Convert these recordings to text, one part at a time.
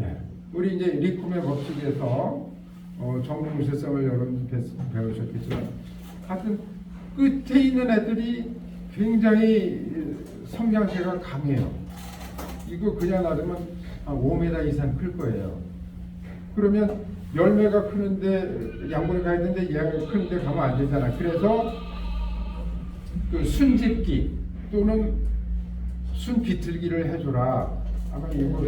예. 우리 이제 리쿰의 법칙에서 어, 정무무쇠성을 여러분 배- 배우셨겠지만 하여튼 끝에 있는 애들이 굉장히 성장세가 강해요. 이거 그냥 놔두면 한 5m 이상 클 거예요. 그러면 열매가 크는데 양분이 가 있는데 얘가 크는데 가면 안 되잖아. 그래서 그 순집기 또는 순 비틀기를 해줘라. 아마 이거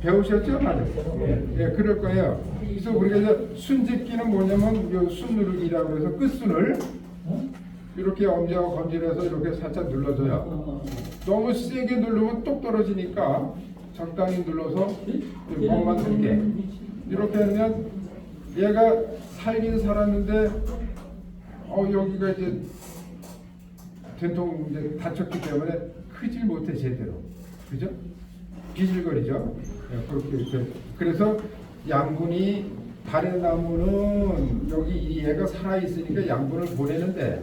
배우셨죠? 맞아요. 예, 예, 그럴 거예요. 그래서 우리가 이제 순집기는 뭐냐면 요 순누르기라고 해서 끝순을 이렇게 엄지하고 검지해서 이렇게 살짝 눌러줘요. 너무 세게 누르면 똑 떨어지니까 적당히 눌러서 몸만 들게 이렇게 하면 얘가 살긴 살았는데 어 여기가 이제 된통 이제 다쳤기 때문에 크질 못해 제대로 그죠? 비질거리죠. 예, 그렇게 이렇게 그래서 양분이 다른 나무는 여기 이 얘가 살아 있으니까 양분을 보내는데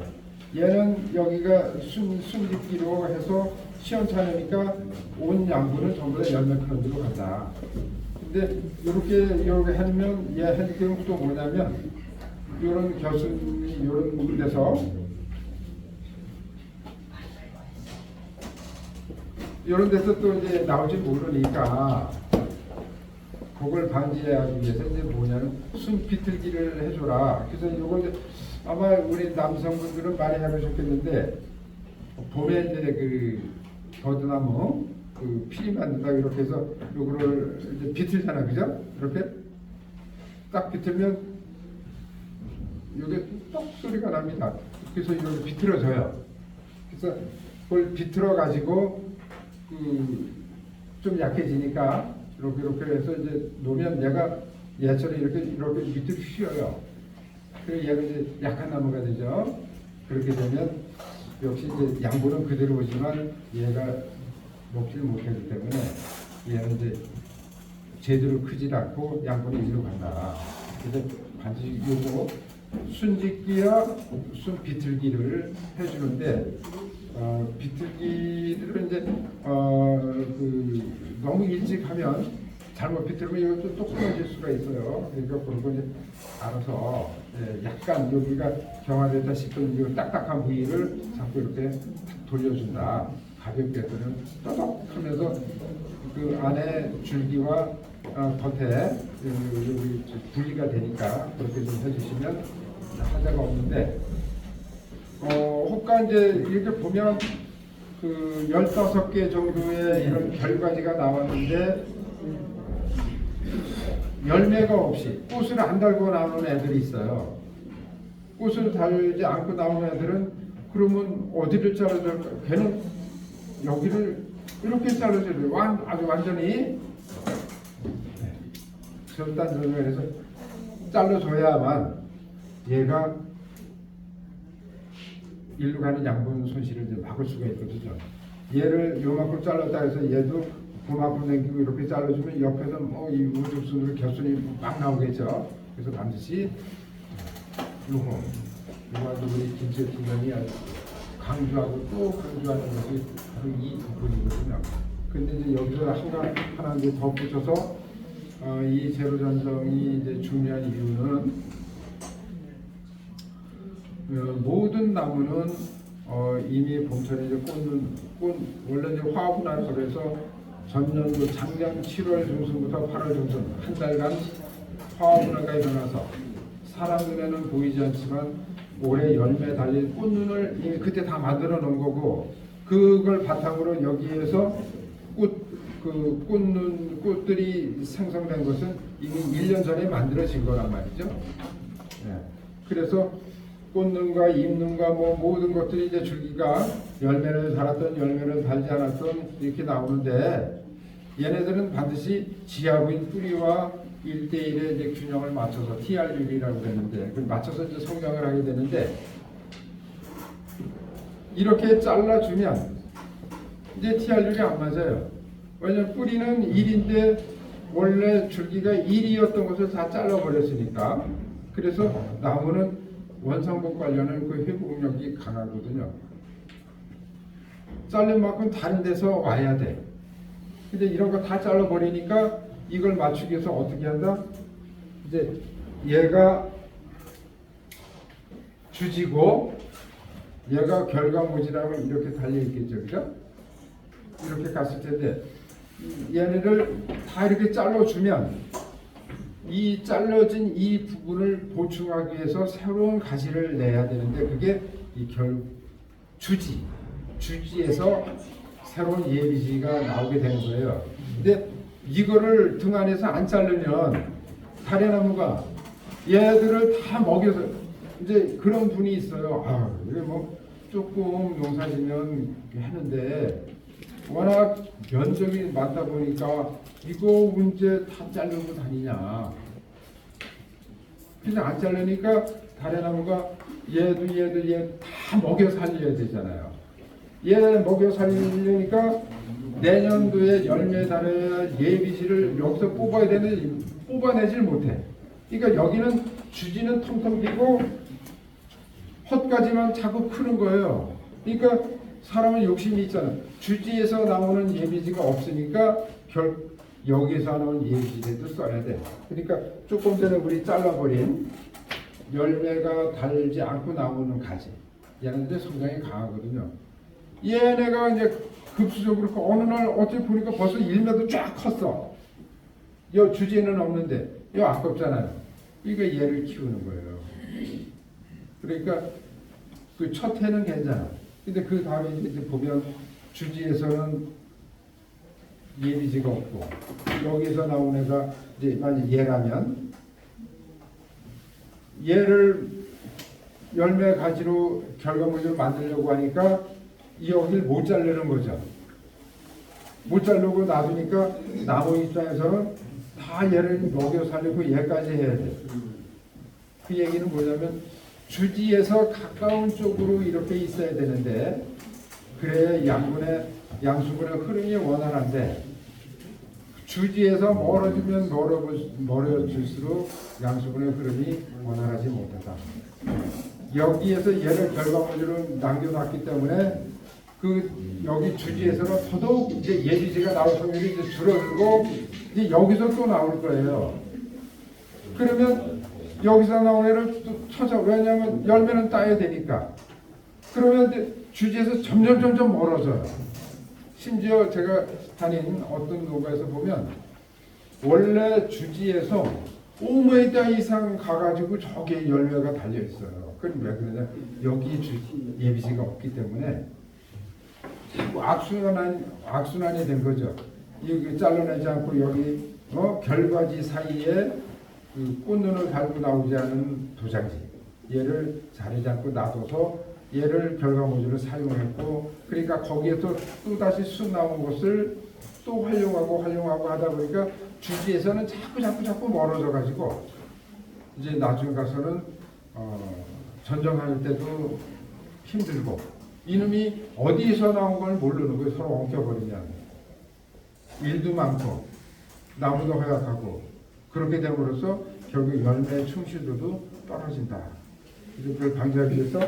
얘는 여기가 순 순집기로 해서 시원찮으니까 온 양분은 전부 다 열매 크는 데로 간다. 근데 이렇게 이렇게 하면 얘 핸드경은 또 뭐냐면 이런 겨순이 이런 데서 이런 데서 또 이제 나올지 모르니까 그걸 방지하기 위해서 이제 뭐냐면 순 비틀기를 해줘라. 그래서 이거 이제 아마 우리 남성분들은 많이 해보셨겠는데 봄에 이제 그 버드나무 그 피리 만든다 이렇게 해서 요거를 이제 비틀잖아, 그죠? 이렇게 딱 비틀면 이게 똑 소리가 납니다. 그래서 이렇게 비틀어져요. 그래서 그걸 비틀어 가지고 그 좀 약해지니까 이렇게 이렇게 해서 이제 놓으면 얘가 얘처럼 이렇게 이렇게 밑으로 휘어요. 그리고 얘가 이제 약한 나무가 되죠. 그렇게 되면 역시 이제 양분은 그대로 오지만 얘가 먹지를 못하기 때문에 얘는 이제 제대로 크질 않고 양분이 이리로 간다. 그래서 반드시 요거 순짓기와 순 비틀기를 해주는데 어, 비틀기를 이제 어, 그 너무 일찍 하면 잘못 비틀면 이거 좀 똑부러질 수가 있어요. 그러니까 그런 거 이제 알아서 예, 약간 여기가 경화됐다 싶은 이 딱딱한 부위를 자꾸 이렇게 탁 돌려준다. 가볍게 또는 떠덕하면서 그 안에 줄기와 어, 겉에 그, 여기 분리가 되니까 그렇게 좀 해주시면 하자가 없는데 어, 혹가 이제 이렇게 보면 그 15개 정도의 이런 결과지가 나왔는데 열매가 없이 꽃을 안 달고 나오는 애들이 있어요. 꽃을 달지 않고 나오는 애들은 그러면 어디를 자르까 걔는 여기를 이렇게 돼요. 완, 아주 완전히 절단절断해서 잘라줘야만 얘가 일로 가는 양분 손실을 이제 막을 수가 있거든요. 얘를 요만큼 잘랐다 해서 얘도 그만큼 남기고 이렇게 잘라주면 옆에서 뭐이 우죽순으로 겹순이 막 나오겠죠. 그래서 반드시 요거 요거 아주 우리 팀장이 아주 강조하고 또 강조하는 것이 바로 이 부분이거든요. 근데 이제 여기서 하나 하나 이제 더 붙여서 어, 이 제로 전성이 이제 중요한 이유는 어, 모든 나무는 어, 이미 봄철에 이제 꽃은 꽃 원래 이제 화분을 그래서 전년도 작년 7월 중순부터 8월 중순 한 달간 화분화가 일어나서 사람 눈에는 보이지 않지만 올해 열매 달린 꽃눈을 이미 그때 다 만들어 놓은 거고 그걸 바탕으로 여기에서 꽃 그 꽃눈 꽃들이 생성된 것은 이미 1년 전에 만들어진 거란 말이죠. 예. 그래서 꽃눈과 잎눈과 뭐 모든 것들이 이제 줄기가 열매를 달았던 열매를 달지 않았던 이렇게 나오는데 얘네들은 반드시 지하부인 뿌리와 1대1의 이제 균형을 맞춰서 TRU라고 되는데 그 맞춰서 이제 성장을 하게 되는데 이렇게 잘라주면 이제 TRU가 안 맞아요. 왜냐면 뿌리는 1인데 원래 줄기가 1이었던 것을 다 잘라버렸으니까 그래서 나무는 원상복 관련은 그 회복력이 강하거든요. 잘린 만큼 다른 데서 와야 돼. 근데 이런 거 다 잘라버리니까 이걸 맞추기 위해서 어떻게 한다? 이제 얘가 주지고 얘가 결과물이라면 이렇게 달려 있겠죠, 그죠? 이렇게 갔을 텐데 얘네를 다 이렇게 잘라주면 이 잘라진 이 부분을 보충하기 위해서 새로운 가지를 내야 되는데 그게 이 결 주지 주지에서 새로운 예비지가 나오게 되는 거예요. 근데 이거를 등 안에서 안 자르면 다래나무가 얘들을 다 먹여서 이제 그런 분이 있어요. 아, 이게 뭐 조금 농사짓면 하는데 워낙 면적이 많다 보니까 이거 언제 다 자르고 다니냐. 그래서 안 자르니까 다래나무가 얘도 얘도 얘 다 먹여 살려야 되잖아요. 얘 먹여 살리려니까 내년도에 열매 달아야 예비지를 여기서 뽑아야 되는데 뽑아내질 못해. 그러니까 여기는 주지는 텅텅 비고 헛가지만 자꾸 크는 거예요. 그러니까 사람은 욕심이 있잖아. 주지에서 나오는 예비지가 없으니까 결 여기서 나온 예비지도 써야 돼. 그러니까 조금 전에 우리 잘라버린 열매가 달지 않고 나오는 가지. 얘네들 성장이 강하거든요. 얘네가 이제 급수적으로 커. 어느 날 어떻게 보니까 벌써 일매도 쫙 컸어. 여 주지에는 없는데 여 아깝잖아요. 그러니까 얘를 키우는 거예요. 그러니까 그 첫 해는 괜찮아. 근데 그 다음에 이제 보면 주지에서는 예비지가 없고 여기서 나온 애가 이제 만약 얘라면 얘를 열매 가지로 결과물을 만들려고 하니까 이 여기를 못 자르는 거죠. 못 자르고 놔두니까 나무 입장에서는 다 얘를 먹여 살리고 얘까지 해야 돼. 그 얘기는 뭐냐면 주지에서 가까운 쪽으로 이렇게 있어야 되는데 그래야 양분의 양수분의 흐름이 원활한데 주지에서 멀어지면 멀어 멀어질수록 양수분의 흐름이 원활하지 못하다. 여기에서 얘를 결과물로 남겨놨기 때문에 그 여기 주지에서는 더더욱 이제 예비지가 나올 확률이 줄어들고 이제 여기서 또 나올 거예요. 그러면 여기서 나온 애를 또 찾아 왜냐하면 열매는 따야 되니까. 그러면 주지에서 점점 점점 멀어져요. 심지어 제가 다닌 어떤 농가에서 보면 원래 주지에서 5m 이상 가가지고 저기에 열매가 달려 있어요. 그럼 왜 그러냐? 여기 주 예비지가 없기 때문에 자꾸 악순환 악순환이 된 거죠. 여기 잘라내지 않고 여기 어 결과지 사이에 그 꽃눈을 달고 나오지 않은 도장지. 얘를 자리 잡고 놔둬서 얘를 결과물로 사용했고 그러니까 거기에서 또 다시 수 나온 것을 또 활용하고 활용하고 하다 보니까 주지에서는 자꾸 자꾸 자꾸 멀어져 가지고 이제 나중에 가서는 어, 전정할 때도 힘들고 이놈이 어디서 나온 걸 모르는 거예요. 서로 엉켜버리면. 일도 많고 나무도 허약하고 그렇게 됨으로써 결국 열매 충실도도 떨어진다. 걸 방지하기 위해서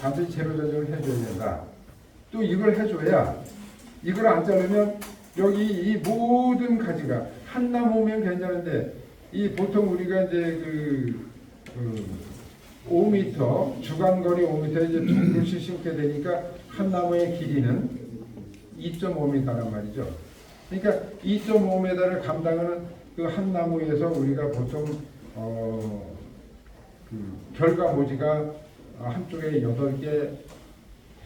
반드시 재료 전쟁을 해줘야 된다. 또 이걸 해줘야 이걸 안 자르면 여기 이 모든 가지가 한 나무면 괜찮은데 이 보통 우리가 이제 그, 그 5m 주간거리 5m 이제 두 그루씩 심게 되니까 한 나무의 길이는 2.5m란 말이죠. 그러니까 2.5m를 감당하는 그 한 나무에서 우리가 보통 어, 그 결과 모지가 한쪽에 8개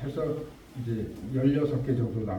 해서 이제 16개 정도 나